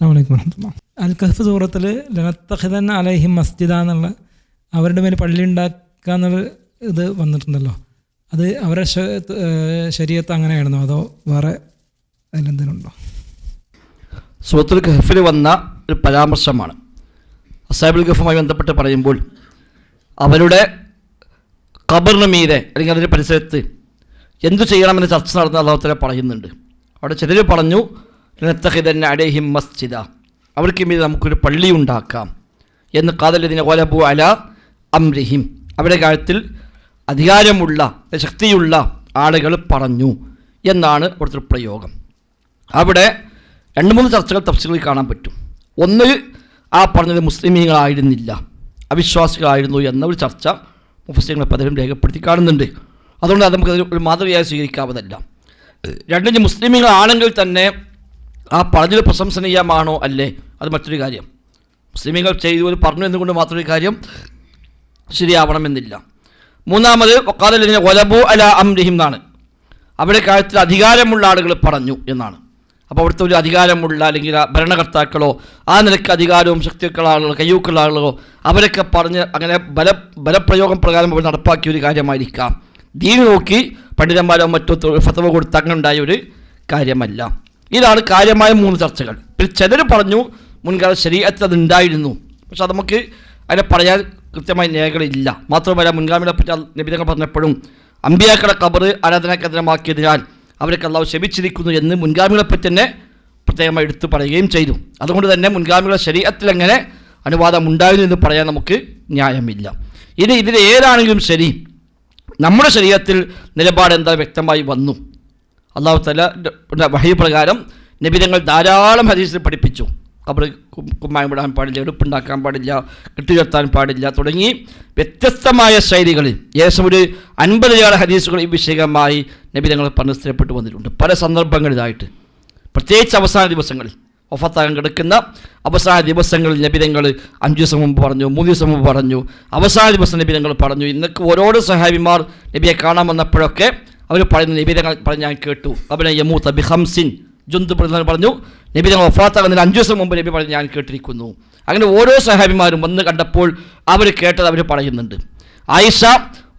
അസ്സാം വലൈക്കും വരഹമുല്ല അൽ കഹഫ് സൂറത്തിൽ ലനത്തഹിദൻ അലഹിം മസ്ജിദ എന്നുള്ള അവരുടെ മേൽ പള്ളി ഉണ്ടാക്കുക എന്നുള്ള ഇത് വന്നിട്ടുണ്ടല്ലോ. അത് അവരുടെ ശരീരത്ത് അങ്ങനെയായിരുന്നോ? അതോ വേറെ അതിലെന്തെങ്കിലുണ്ടോ സൂറത്തുൽ ഖഹഫിൽ വന്ന ഒരു പരാമർശമാണ്. അസാബുൽ ഗഫുമായി ബന്ധപ്പെട്ട് പറയുമ്പോൾ അവരുടെ ഖബറിന് മീതെ അല്ലെങ്കിൽ അതിന്റെ പരിസരത്ത് എന്തു ചെയ്യണമെന്ന് ചർച്ച നടന്ന അദ്ദേഹത്തിനെ പറയുന്നുണ്ട്. അവിടെ ചിലർ പറഞ്ഞു നത്തഹിദൻ അടേഹിം മസ്ജിദ അവർക്ക് മീതെ നമുക്കൊരു പള്ളി ഉണ്ടാക്കാം എന്ന് കാതലതിനെ ഒലബു അല അംരിഹിം അവരുടെ കാര്യത്തിൽ അധികാരമുള്ള ശക്തിയുള്ള ആളുകൾ പറഞ്ഞു എന്നാണ് അവിടുത്തെ പ്രയോഗം. അവിടെ രണ്ട് മൂന്ന് ചർച്ചകൾ തഫ്സുകളിൽ കാണാൻ പറ്റും. ഒന്ന് ആ പറഞ്ഞത് മുസ്ലിമീങ്ങളായിരുന്നില്ല അവിശ്വാസികളായിരുന്നു എന്ന ഒരു ചർച്ച മുഫസ്ലിങ്ങളെ പലരും രേഖപ്പെടുത്തി കാണുന്നുണ്ട്. അതുകൊണ്ട് അത് നമുക്ക് ഒരു മാതൃകയായി സ്വീകരിക്കാവുന്നതല്ല. രണ്ടിന് മുസ്ലിമീങ്ങളാണെങ്കിൽ തന്നെ ആ പറഞ്ഞത് പ്രശംസനീയമാണോ അല്ലേ? അത് മറ്റൊരു കാര്യം. മുസ്ലിമികൾ ചെയ്തു പറഞ്ഞു എന്നുകൊണ്ട് മാത്രമൊരു കാര്യം ശരിയാവണമെന്നില്ല. മൂന്നാമത് ഒക്കാലിനെ ഒലബു അല അംരിഹിം എന്നാണ്. അവരുടെ കാര്യത്തിൽ അധികാരമുള്ള ആളുകൾ പറഞ്ഞു എന്നാണ്. അപ്പോൾ അവിടുത്തെ ഒരു അധികാരമുള്ള അല്ലെങ്കിൽ ഭരണകർത്താക്കളോ ആ നിലയ്ക്ക് അധികാരവും ശക്തിയൊക്കെയുള്ള ആളുകളോ കയ്യൂക്കുള്ള ആളുകളോ അവരൊക്കെ പറഞ്ഞ് അങ്ങനെ ബല ബലപ്രയോഗം പ്രകാരം അവർ നടപ്പാക്കിയ ഒരു കാര്യമായിരിക്കാം. ദീൻ നോക്കി പണ്ഡിതന്മാരോ മറ്റോ ഫത്തവ അങ്ങനെ ഉണ്ടായ ഒരു കാര്യമല്ല. ഇതാണ് കാര്യമായ മൂന്ന് ചർച്ചകൾ. പിന്നെ ചിലർ പറഞ്ഞു മുൻകാല ശരീരത്തിൽ അത് ഉണ്ടായിരുന്നു. പക്ഷെ അത് നമുക്ക് അതിനെ പറയാൻ കൃത്യമായി രേഖകളില്ല മാത്രമല്ല മുൻഗാമിനെ പറ്റി നിബിധങ്ങൾ പറഞ്ഞപ്പോഴും അമ്പിയാക്കളെ കബർ ആരാധനാകേന്ദ്രമാക്കിയതിനാൽ അവരെ അള്ളാഹു ശപിച്ചിരിക്കുന്നു എന്ന് മുൻഗാമികളെ പറ്റി തന്നെ പ്രത്യേകമായി എടുത്തു പറയുകയും ചെയ്തു. അതുകൊണ്ട് തന്നെ മുൻഗാമികളുടെ ശരീരത്തിൽ എങ്ങനെ അനുവാദം ഉണ്ടായിരുന്നു എന്ന് പറയാൻ നമുക്ക് ന്യായമില്ല. ഇനി ഇതിൽ ഏതാണെങ്കിലും ശരി നമ്മുടെ ശരീരത്തിൽ നിലപാട് എന്താ വ്യക്തമായി വന്നു. അള്ളാഹു തല വഹി പ്രകാരം നബിതങ്ങൾ ധാരാളം ഹദീസിൽ പഠിപ്പിച്ചു. കബർ കുമ്മായം വിടാൻ പാടില്ല എടുപ്പുണ്ടാക്കാൻ പാടില്ല കെട്ടുചേർത്താൻ പാടില്ല തുടങ്ങി വ്യത്യസ്തമായ ശൈലികളിൽ ഏകദേശം ഒരു അൻപതിലേറെ ഹദീസുകൾ ഈ വിഷയമായി നബിതങ്ങൾ പറഞ്ഞ് സ്ഥിരപ്പെട്ടു വന്നിട്ടുണ്ട്. പല സന്ദർഭങ്ങളിലായിട്ട്. പ്രത്യേകിച്ച് അവസാന ദിവസങ്ങളിൽ ഒഫത്താകം കിടക്കുന്ന അവസാന ദിവസങ്ങളിൽ നബിതങ്ങൾ അഞ്ച് ദിവസം മുമ്പ് പറഞ്ഞു മൂന്ന് ദിവസം മുമ്പ് പറഞ്ഞു അവസാന ദിവസം നബിതങ്ങൾ പറഞ്ഞു. ഇന്നൊക്കെ ഓരോരോ സഹാബിമാർ നബിയെ കാണാൻ വന്നപ്പോഴൊക്കെ അവർ പറയുന്ന നബിതങ്ങൾ പറഞ്ഞ് ഞാൻ കേട്ടു. അവനെ യമൂത്ത് ബിഹംസിൻ. ജുന്തു പറഞ്ഞു നബി ഒഫാത്താകുന്നതിന് അഞ്ച് ദിവസം മുമ്പ് നബി പറഞ്ഞ് ഞാൻ കേട്ടിരിക്കുന്നു. അങ്ങനെ ഓരോ സഹാബിമാരും വന്ന് കണ്ടപ്പോൾ അവർ കേട്ടത് അവർ പറയുന്നുണ്ട്. ആയിഷ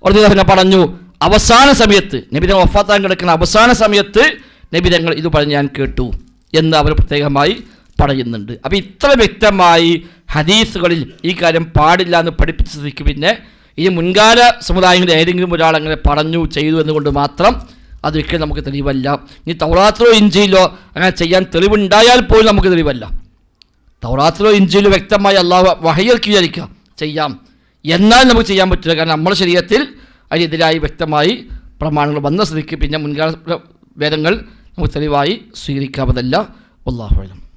ഒറിജിനെ പറഞ്ഞു അവസാന സമയത്ത് നബി തങ്ങൾ ഒഫാത്താൻ കിടക്കുന്ന അവസാന സമയത്ത് നബി ഇത് പറഞ്ഞ് ഞാൻ കേട്ടു എന്ന് അവർ പ്രത്യേകമായി പറയുന്നുണ്ട്. അപ്പോൾ ഇത്ര വ്യക്തമായി ഹദീസുകളിൽ ഈ കാര്യം പാടില്ല എന്ന് പഠിപ്പിച്ചതിക്ക് പിന്നെ ഈ മുൻകാല സമുദായങ്ങളിൽ ഏതെങ്കിലും ഒരാൾ അങ്ങനെ പറഞ്ഞു ചെയ്തു എന്നുകൊണ്ട് മാത്രം അതൊരിക്കലും നമുക്ക് തെളിവല്ല. ഇനി തൗറാത്തിലോ ഇഞ്ചിയിലോ അങ്ങനെ ചെയ്യാൻ തെളിവുണ്ടായാൽ പോലും നമുക്ക് തെളിവല്ല. തൗറാത്തിലോ ഇഞ്ചിയിലോ വ്യക്തമായി അള്ളാഹ് വഹയർക്ക് വിചാരിക്കാം ചെയ്യാം. എന്നാൽ നമുക്ക് ചെയ്യാൻ പറ്റില്ല. കാരണം നമ്മുടെ ശരീരത്തിൽ അതിനെതിരായി വ്യക്തമായി പ്രമാണങ്ങൾ വന്ന സ്ഥിതിക്ക് പിന്നെ മുൻകാല വേദങ്ങൾ നമുക്ക് തെളിവായി സ്വീകരിക്കാവതല്ല അള്ളാഹു അലം